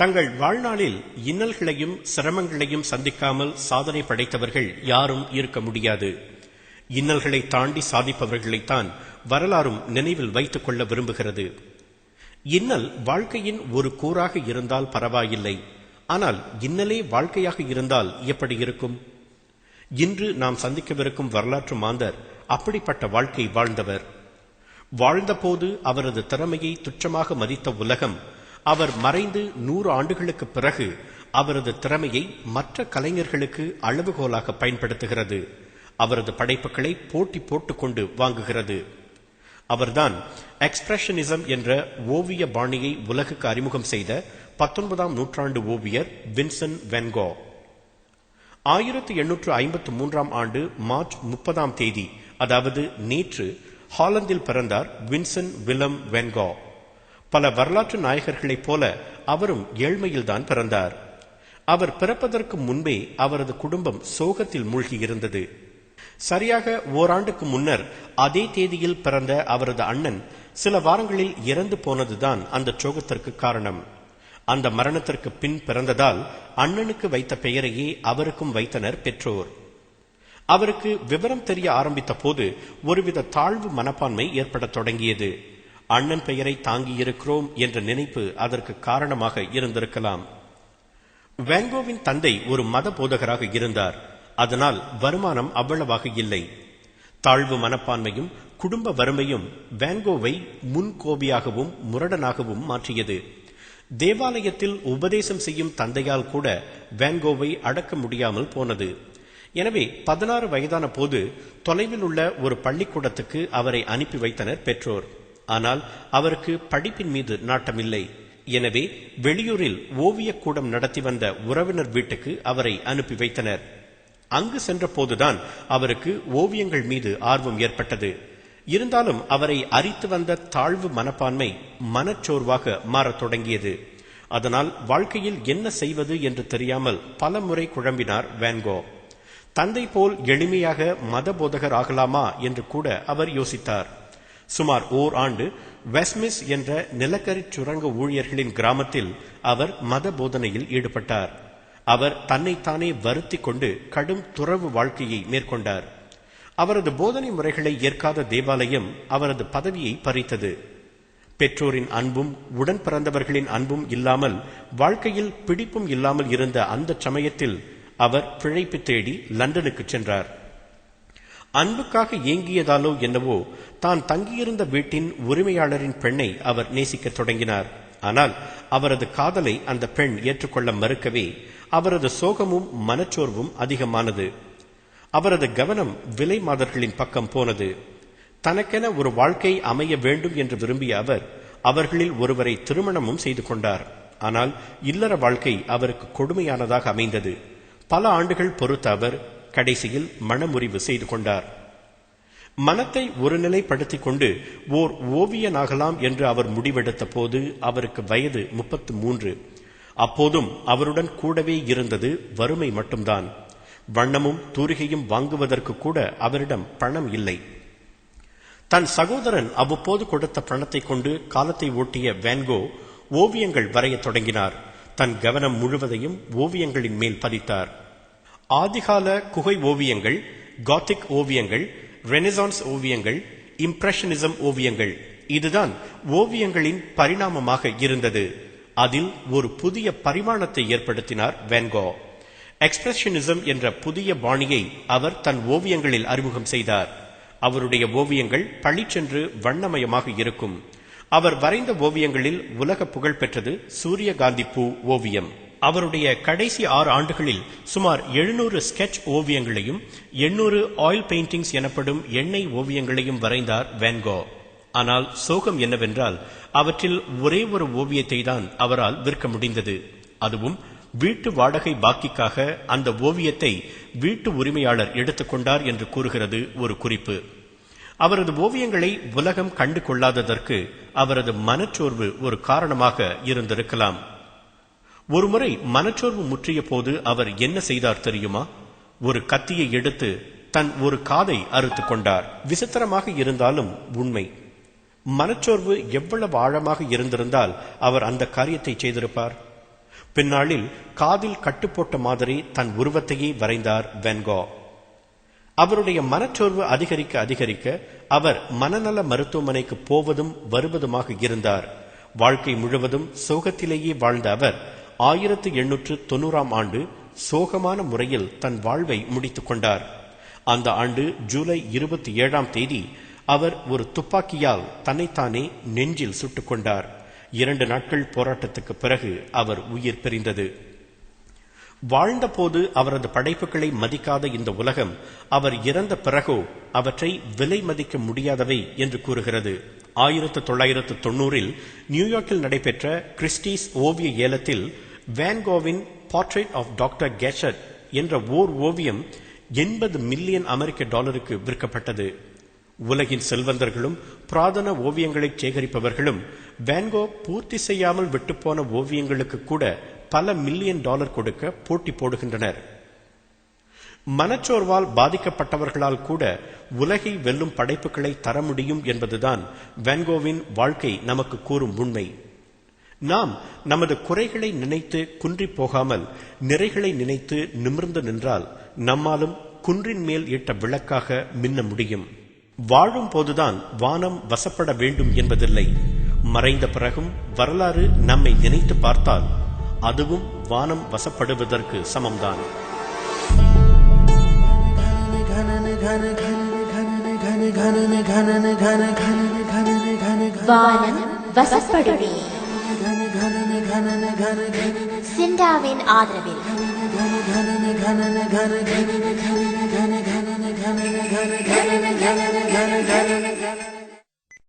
தங்கள் வாழ்நாளில் இன்னல்களையும் சிரமங்களையும் சந்திக்காமல் சாதனை படைத்தவர்கள் யாரும் இருக்க முடியாது. இன்னல்களை தாண்டி சாதிப்பவர்களைத்தான் வரலாறும் நினைவில் வைத்துக் கொள்ள விரும்புகிறது. இன்னல் வாழ்க்கையின் ஒரு கூறாக இருந்தால் பரவாயில்லை. ஆனால் இன்னலே வாழ்க்கையாக இருந்தால் எப்படி இருக்கும்? இன்று நாம் சந்திக்கவிருக்கும் வரலாற்று மாந்தர் அப்படிப்பட்ட வாழ்க்கை வாழ்ந்தவர். வாழ்ந்தபோது அவரது திறமையை துச்சமாக மதித்த உலகம் அவர் மறைந்து நூறு ஆண்டுகளுக்கு பிறகு அவரது திறமையை மற்ற கலைஞர்களுக்கு அளவுகோலாக பயன்படுத்துகிறது. அவரது படைப்புகளை போட்டி போட்டுக்கொண்டு வாங்குகிறது. அவர்தான் எக்ஸ்பிரஷனிசம் என்ற ஓவிய பாணியை உலகுக்கு அறிமுகம் செய்த பத்தொன்பதாம் நூற்றாண்டு ஓவியர் வின்சன் வென்கோ ஆயிரத்தி எண்ணூற்று ஐம்பத்தி மூன்றாம் ஆண்டு மார்ச் முப்பதாம் தேதி அதாவது நேற்று ஹாலந்தில் பிறந்தார் வின்சன் விலம் வென்கோ பல வரலாற்று நாயகர்களைப் போல அவரும் ஏழ்மையில்தான் பிறந்தார். அவர் பிறப்பதற்கு முன்பே அவரது குடும்பம் சோகத்தில் மூழ்கியிருந்தது சரியாக ஓராண்டுக்கு முன்னர் அதே தேதியில் பிறந்த அவரது அண்ணன் சில வாரங்களில் இறந்து போனதுதான் அந்த சோகத்திற்கு காரணம். அந்த மரணத்திற்கு பின் பிறந்ததால் அண்ணனுக்கு வைத்த பெயரையே அவருக்கும் வைத்தனர் பெற்றோர். அவருக்கு விவரம் தெரிய ஆரம்பித்த போது ஒருவித தாழ்வு மனப்பான்மை ஏற்படத் தொடங்கியது. அண்ணன் பெயரை தாங்கியிருக்கிறோம் என்ற நினைப்பு அதற்கு காரணமாக இருந்திருக்கலாம். வேங்கோவின் தந்தை ஒரு மத போதகராக இருந்தார். அதனால் வருமானம் அவ்வளவாக இல்லை. தாழ்வு மனப்பான்மையும் குடும்ப வறுமையும் வேங்கோவை முன்கோபியாகவும் முரடனாகவும் மாற்றியது. தேவாலயத்தில் உபதேசம் செய்யும் தந்தையால் கூட வேங்கோவை அடக்க முடியாமல் போனது. எனவே பதினாறு வயதான போது தொலைவில் உள்ள ஒரு பள்ளிக்கூடத்துக்கு அவரை அனுப்பி வைத்தனர் பெற்றோர். ஆனால் அவருக்கு படிப்பின் மீது நாட்டமில்லை. எனவே வெளியூரில் ஓவியக்கூடம் நடத்தி வந்த உறவினர் வீட்டுக்கு அவரை அனுப்பி வைத்தனர். அங்கு சென்றபோதுதான் அவருக்கு ஓவியங்கள் மீது ஆர்வம் ஏற்பட்டது. இருந்தாலும் அவரை அரித்து வந்த தாழ்வு மனப்பான்மை மனச்சோர்வாக மாறத் தொடங்கியது. அதனால் வாழ்க்கையில் என்ன செய்வது என்று தெரியாமல் பல முறை குழம்பினார் வேன்கோ. தந்தை போல் எளிமையாக மத போதகர் ஆகலாமா என்று கூட அவர் யோசித்தார். சுமார் ஓர் ஆண்டு வெஸ்மிஸ் என்ற நிலக்கரி சுரங்க ஊழியர்களின் கிராமத்தில் அவர் மத போதனையில் ஈடுபட்டார். அவர் தன்னைத்தானே வருத்தி கொண்டு கடும் துறவு வாழ்க்கையை மேற்கொண்டார். அவரது போதனை முறைகளை ஏற்காத தேவாலயம் அவரது பதவியை பறித்தது. பெற்றோரின் அன்பும் உடன் பிறந்தவர்களின் அன்பும் இல்லாமல் வாழ்க்கையில் பிடிப்பும் இல்லாமல் இருந்த அந்த சமயத்தில் அவர் பிழைப்பு தேடி லண்டனுக்கு சென்றார். அன்புக்காக ஏங்கியதாலோ என்னவோ தான் தங்கியிருந்த வீட்டின் உரிமையாளரின் பெண்ணை அவர் நேசிக்கத் தொடங்கினார். ஆனால் அவரது காதலை அந்த பெண் ஏற்றுக்கொள்ள மறுக்கவே அவரது சோகமும் மனச்சோர்வும் அதிகமானது. அவரது கவனம் விலை மாதர்களின் பக்கம் போனது. தனக்கென ஒரு வாழ்க்கை அமைய வேண்டும் என்று விரும்பிய அவர் அவர்களில் ஒருவரை திருமணமும் செய்து கொண்டார். ஆனால் இல்லற வாழ்க்கை அவருக்கு கொடுமையானதாக அமைந்தது. பல ஆண்டுகள் பொறுத்த அவர் கடைசியில் மனமுறிவு செய்து கொண்டார். மனத்தை ஒருநிலைப்படுத்திக் கொண்டு ஓர் ஓவியனாகலாம் என்று அவர் முடிவெடுத்த போது அவருக்கு வயது முப்பத்து மூன்று. அப்போதும் அவருடன் கூடவே இருந்தது வறுமை மட்டும்தான். வண்ணமும் தூரிகையும் வாங்குவதற்கு கூட அவரிடம் பணம் இல்லை. தன் சகோதரன் அவ்வப்போது கொடுத்த பணத்தை கொண்டு காலத்தை ஓட்டிய வேன்கோ ஓவியங்கள் வரையத் தொடங்கினார். தன் கவனம் முழுவதையும் ஓவியங்களின் மேல் பதித்தார். ஆதிகால குகை ஓவியங்கள் காத்திக் ஓவியங்கள் ரெனிசான்ஸ் ஓவியங்கள் இம்ப்ரெஷனிசம் ஓவியங்கள். இதுதான் ஓவியங்களின் பரிணாமமாக இருந்தது. அதில் ஒரு புதிய பரிமாணத்தை ஏற்படுத்தினார் வேன்கோ எக்ஸ்பிரஷனிசம் என்ற புதிய பாணியை அவர் தன் ஓவியங்களில் அறிமுகம் செய்தார். அவருடைய ஓவியங்கள் பளிச்சென்று வண்ணமயமாக இருக்கும். அவர் வரைந்த ஓவியங்களில் உலக புகழ் பெற்றது சூரியகாந்தி பூ ஓவியம். அவருடைய கடைசி ஆறு ஆண்டுகளில் சுமார் எழுநூறு ஸ்கெட்ச் ஓவியங்களையும் எண்ணூறு ஆயில் பெயிண்டிங்ஸ் எனப்படும் எண்ணெய் ஓவியங்களையும் வரைந்தார் வேன்கோ ஆனால் சோகம் என்னவென்றால் அவற்றில் ஒரே ஒரு ஓவியத்தை தான் அவரால் விற்க முடிந்தது. அதுவும் வீட்டு வாடகை பாக்கிக்காக அந்த ஓவியத்தை வீட்டு உரிமையாளர் எடுத்துக்கொண்டார் என்று கூறுகிறது ஒரு குறிப்பு. அவரது ஓவியங்களை உலகம் கண்டு கொள்ளாததற்கு அவரது மனச்சோர்வு ஒரு காரணமாக இருந்திருக்கலாம். ஒருமுறை மனச்சோர்வு முற்றிய போது அவர் என்ன செய்தார் தெரியுமா? ஒரு கத்தியை எடுத்து தன் ஒரு காதை அறுத்து கொண்டார். விசித்திரமாக இருந்தாலும் உண்மை. மனச்சோர்வு எவ்வளவு ஆழமாக இருந்திருந்தால் அவர் அந்த காரியத்தை செய்திருப்பார். பின்னாளில் காதில் கட்டுப்போட்ட மாதிரி தன் உருவத்தையே வரைந்தார் வென்கோ அவருடைய மனச்சோர்வு அதிகரிக்க அதிகரிக்க அவர் மனநல மருத்துவமனைக்கு போவதும் வருவதுமாக இருந்தார். வாழ்க்கை முழுவதும் சோகத்திலேயே வாழ்ந்த அவர் ஆயிரத்து எண்ணூற்று தொண்ணூறாம் ஆண்டு சோகமான முறையில் தன் வாழ்வை முடித்துக் கொண்டார். அந்த ஆண்டு ஜூலை இருபத்தி ஏழாம் தேதி அவர் ஒரு துப்பாக்கியால் தன்னைத்தானே நெஞ்சில் சுட்டுக் கொண்டார். இரண்டு நாட்கள் போராட்டத்துக்கு பிறகு அவர் உயிர் பிரிந்தது. வாழ்ந்தபோது அவரது படைப்புகளை மதிக்காத இந்த உலகம் அவர் இறந்த பிறகோ அவற்றை விலை மதிக்க முடியாதவை என்று கூறுகிறது. ஆயிரத்து தொள்ளாயிரத்து தொண்ணூறில் நியூயார்க்கில் நடைபெற்ற கிறிஸ்டீஸ் ஓவிய ஏலத்தில் வேன்கோவின் போர்ட்ரேட் ஆஃப் டாக்டர் கேஷட் என்ற ஓர் ஓவியம் எண்பது மில்லியன் அமெரிக்க டாலருக்கு விற்கப்பட்டது. உலகின் செல்வந்தர்களும் புராதன ஓவியங்களை சேகரிப்பவர்களும் வேன்கோ பூர்த்தி செய்யாமல் விட்டுப்போன ஓவியங்களுக்கு கூட பல மில்லியன் டாலர் கொடுக்க போட்டி போடுகின்றனர். மனச்சோர்வால் பாதிக்கப்பட்டவர்களால் கூட உலகை வெல்லும் படைப்புகளை தர முடியும் என்பதுதான் வேன்கோவின் வாழ்க்கை நமக்கு கூறும் உண்மை. நாம் நமது குறைகளை நினைத்து குன்றி போகாமல் நிறைகளை நினைத்து நிமிர்ந்து நின்றால் நம்மாலும் குன்றின் மேல் இட்ட விளக்காக மின்ன முடியும். வாழும் போதுதான் வானம் வசப்பட வேண்டும் என்பதில்லை. மறைந்த பிறகும் வரலாறு நம்மை நினைத்து பார்த்தால் அதுவும் வானம் வசப்படுவதற்கு சமம்தான். வானம் சிண்டாவின் ஆதரவில் घन